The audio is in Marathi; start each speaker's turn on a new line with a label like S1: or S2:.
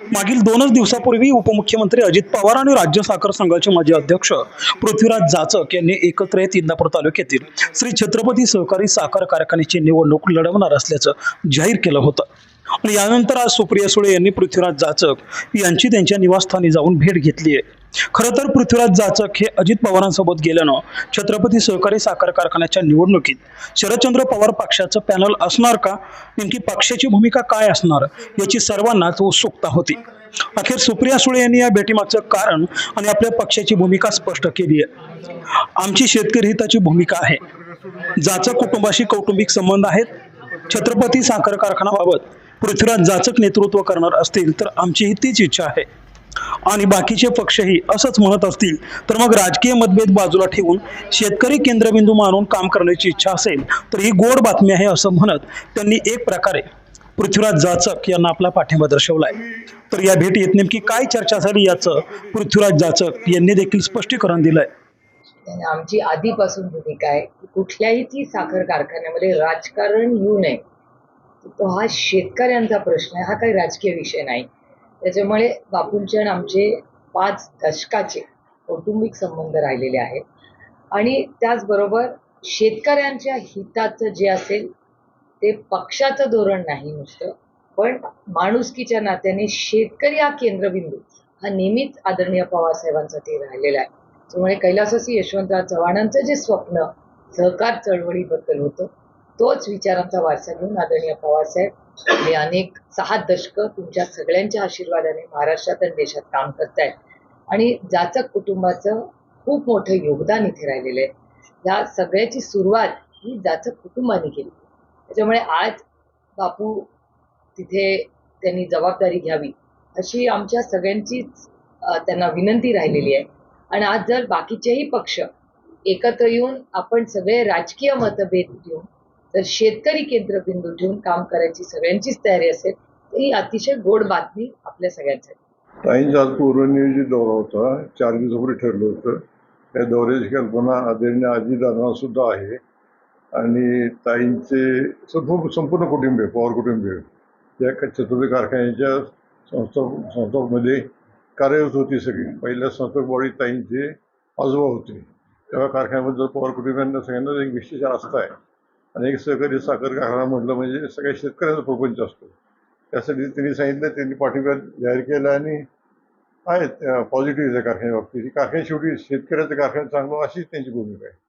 S1: मागील दोनच दिवसापूर्वी उपमुख्यमंत्री अजित पवार आणि राज्य साखर संघाचे माजी अध्यक्ष पृथ्वीराज जाचक यांनी एकत्र येत इंदापूर तालुक्यातील श्री छत्रपती सहकारी साखर कारखान्याची निवडणूक लढवणार असल्याचं जाहीर केलं होतं. आणि यानंतर आज सुप्रिया सुळे यांनी पृथ्वीराज जाचक यांची त्यांच्या निवासस्थानी जाऊन भेट घेतली आहे. खरं तर पृथ्वीराज जाचक हे अजित पवारांसोबत गेल्यानं छत्रपती सहकारी साखर कारखान्याच्या निवडणुकीत शरदचंद्र पवार पक्षाचं पॅनल असणार का? नेमकी पक्षाची भूमिका काय असणार? याची सर्वांनाच उत्सुकता होती. अखेर सुप्रिया सुळे यांनी या भेटीमागचं कारण आणि आपल्या पक्षाची भूमिका स्पष्ट केली आहे. आमची शेतकरी हिताची भूमिका आहे. जाचक कुटुंबाशी कौटुंबिक संबंध आहेत. छत्रपती साखर कारखानाबाबत पृथ्वीराज जाचक नेतृत्व करणार असतील तर आमचीही तीच इच्छा आहे. आणि बाकीचे पक्षही असंच म्हणत असतील तर मग राजकीय मतभेद बाजूला ठेवून शेतकरी केंद्रबिंदू मानून काम करण्याची इच्छा असेल तर ही गोड बातमी आहे असं म्हणत त्यांनी एक प्रकारे पृथ्वीराज जाचक यांना आपला पाठिंबा दर्शवलाय. तर या भेटीत नेमकी काय चर्चा झाली याचं पृथ्वीराज जाचक यांनी देखील स्पष्टीकरण दिलंय.
S2: आमची आधीपासून भूमिका आहे की कुठल्याही ती साखर कारखान्यामध्ये राजकारण येऊ नये. तो हा शेतकऱ्यांचा प्रश्न आहे हा काही राजकीय विषय नाही. त्याच्यामुळे बापूंचे आणि आमचे पाच दशकाचे कौटुंबिक संबंध राहिलेले आहेत. आणि त्याचबरोबर शेतकऱ्यांच्या हिताचं जे असेल ते पक्षाचं धोरण नाही नुसतं पण माणुसकीच्या नात्याने शेतकरी हा केंद्रबिंदू हा नेहमीच आदरणीय पवारसाहेबांसाठी राहिलेला आहे. त्यामुळे कैलासासी यशवंतराव चव्हाणांचं जे स्वप्न सहकार चळवळीबद्दल होतं तोच विचारांचा वारसा घेऊन आदरणीय पवारसाहेब हे अनेक सहा दशकं तुमच्या सगळ्यांच्या आशीर्वादाने महाराष्ट्रात आणि देशात काम करतायत. आणि जाचक कुटुंबाचं खूप मोठं योगदान इथे राहिलेलं आहे. या सगळ्याची सुरुवात ही जाचक कुटुंबाने केली. त्याच्यामुळे आज बापू तिथे त्यांनी जबाबदारी घ्यावी अशी आमच्या सगळ्यांचीच त्यांना विनंती राहिलेली आहे. आणि आज जर बाकीचेही पक्ष एकत्र येऊन आपण सगळे राजकीय मतभेद घेऊन जर शेतकरी केंद्रबिंदू ठेवून काम करायची सगळ्यांचीच तयारी असेल तर ही अतिशय गोड बातमी आपल्या सगळ्यांसाठी.
S3: ताईंचा आज पूर्वनियोजित दौरा होता चार दिवसापूर्वी ठरलं होतं. त्या दौऱ्याची कल्पना आदरणीय आजी सुद्धा आहे. आणि ताईंचे संपूर्ण कुटुंबीय पवार कुटुंबीय या छत्रपती कारखान्याच्या संस्था संस्थापमध्ये कार्यरत होती सगळी. पहिल्या संस्थापक बॉडी ताईंचे आजोबा होते. तेव्हा कारखान्याबद्दल पवार कुटुंबियांना सगळ्यांना एक विशेष आस्था आहे. आणि एक सहकारी साखर कारखाना म्हटलं म्हणजे सगळ्या शेतकऱ्यांचा प्रपंच असतो. त्यासाठी त्यांनी सांगितलं त्यांनी पाठिंबा जाहीर केला आणि आहेत पॉझिटिव्ह आहे कारखान्या बाबतीत शेवटी शेतकऱ्याचं कारखाना चांगलं अशीच त्यांची भूमिका आहे.